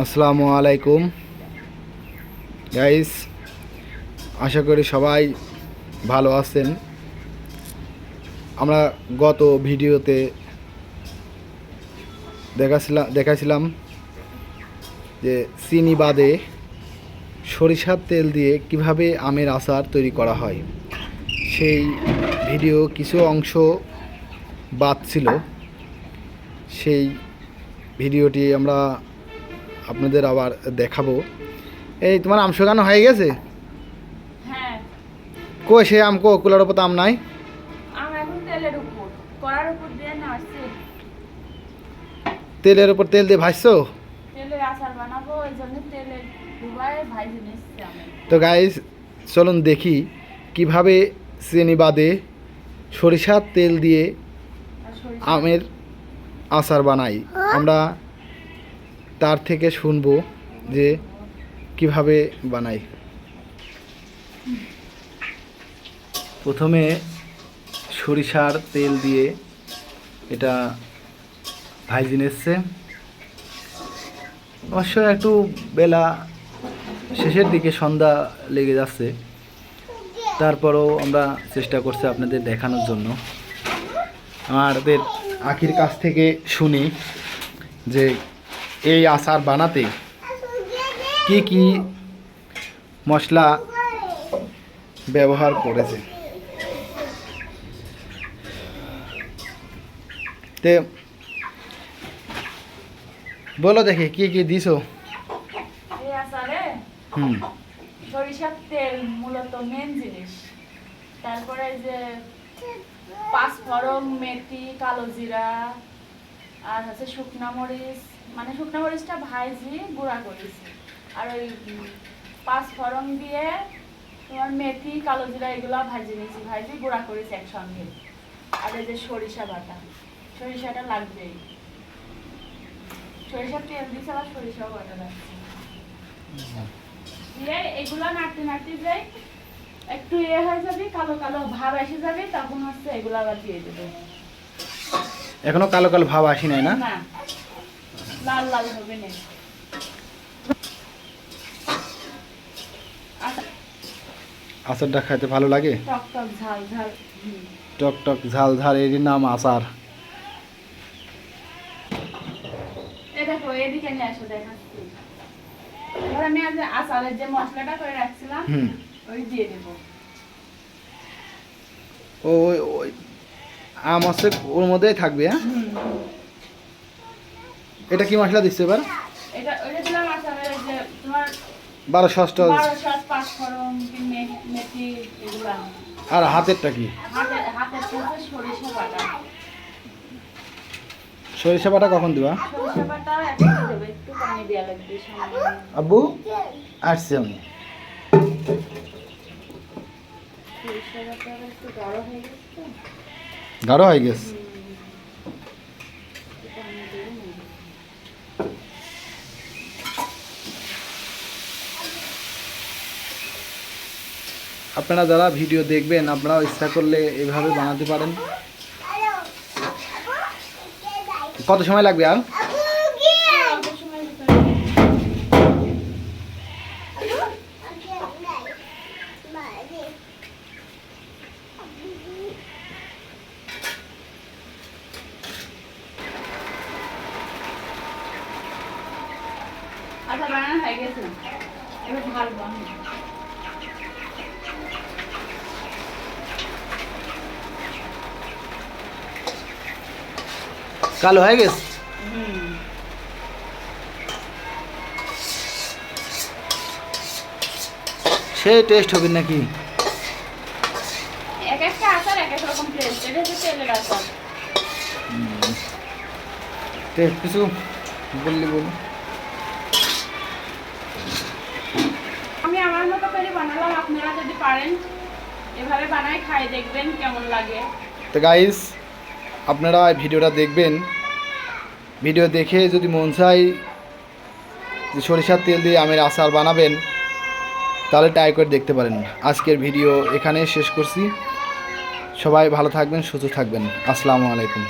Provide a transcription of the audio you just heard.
আসসালামু আলাইকুম। গাইস আশা করি সবাই ভালো আছেন। আমরা গত ভিডিওতে দেখাছিলাম দেখাছিলাম যে চিনি বাদে সরিষার তেল দিয়ে কীভাবে আমের আচার তৈরি করা হয়। সেই ভিডিও কিছু অংশ বাদ ছিল। সেই ভিডিওটি আমরা আপনাদের আবার দেখাবো। এই তোমার আম শোকানো হয়ে গেছে? হ্যাঁ। কো সে আম কো কুলার ওপর তো আম নাই? তেলের উপর। তেল দিয়ে ভাজছো? তো গাইস চলুন দেখি কীভাবে চিনি বাদে সরিষার তেল দিয়ে আমের আচার বানাই। আমরা তার থেকে শুনব যে কীভাবে বানাই। প্রথমে সরিষার তেল দিয়ে এটা ভাইজিন এসছে। অবশ্য একটু বেলা শেষের দিকে সন্ধ্যা লেগে যাচ্ছে। তারপরও আমরা চেষ্টা করছি আপনাদের দেখানোর জন্য। আমাদের আখির কাছ থেকে শুনি যে এই আচার বানাতে? কি কি মশলা ব্যবহার করেছে? তে বলো দেখি কি কি দিছো? হুম। সরিষার তেল মূলত মেন জিনিস। তারপরে যে মেথি কালো জিরা আর হচ্ছে শুকনা মরিচ মানে শুকনা মরিচটা ভাইজি গুঁড়া করেছি। আর ওই উম, পাঁচফড়ং দিয়ে তোমার মেথি কালো জিরা এগুলো ভাজি নিয়েছি ভাজি গুঁড়া করেছি একসঙ্গে। আর এই যে সরিষা বাটা সরিষাটা লাগবেই। সরিষার তেল দিয়েছে আবার সরিষাও বাটা লাগছে। দিয়ে এগুলো নাড়তে নাড়তে যাই একটু ইয়ে হয়ে যাবে কালো কালো ভাব এসে যাবে তখন হচ্ছে এগুলো আবার দিয়ে দেবো। এখনও কালো কালো ভাব আসি নাই না? না। লাল লাল হবে না আচারটা খাইতে ভালো লাগে? টক টক ঝাল ঝাল। হুম। টক টক ঝাল ঝাল এর নাম আচার। এই দেখো এদিকে নিয়ে আসো দেখাচ্ছি। এবার আমি আচারের যে মশলাটা করে রাখছিলাম ওই দিয়ে দেবো। ওই ওই আম হচ্ছে ওর মধ্যেই থাকবে হ্যাঁ। এটা কি মশলা দিচ্ছে এবার? এটা ওইটা দিলাম এই যে তোমার বারো ষষ্ঠ আর হাতেরটা কি? সরিষা বাটা। বাটা কখন দিবা? আব্বু আসছি আমি। গাঢ় হয়ে গেছে তো গাঢ় হয়ে গেছে হুম। একটু পানি দেবো না। আপনারা যারা ভিডিও দেখবেন, আপনারা ইচ্ছা করলে এভাবে বানাতে পারেন। কত সময় লাগবে আর? আচ্ছা বানানো হয়ে গেছে। এবার ঢালবো আমি কালো হয়ে গেছে? সে টেস্ট হবে নাকি? এক একটা আচার এক এক রকম টেস্ট এটা হচ্ছে তেলের আচার। টেস্ট কিছু বললি বলুন আমি আমার মতো করে বানালাম আপনারা যদি পারেন এভাবে বানাই খাই দেখবেন কেমন লাগে। তো গাইস আপনারা ভিডিওটা দেখবেন। ভিডিও দেখে যদি মন চাই যে সরিষার তেল দিয়ে আমের আচার বানাবেন, তাহলে ট্রাই করে দেখতে পারেন। আজকের ভিডিও এখানে শেষ করছি। সবাই ভালো থাকবেন, সুস্থ থাকবেন। আসসালামু আলাইকুম।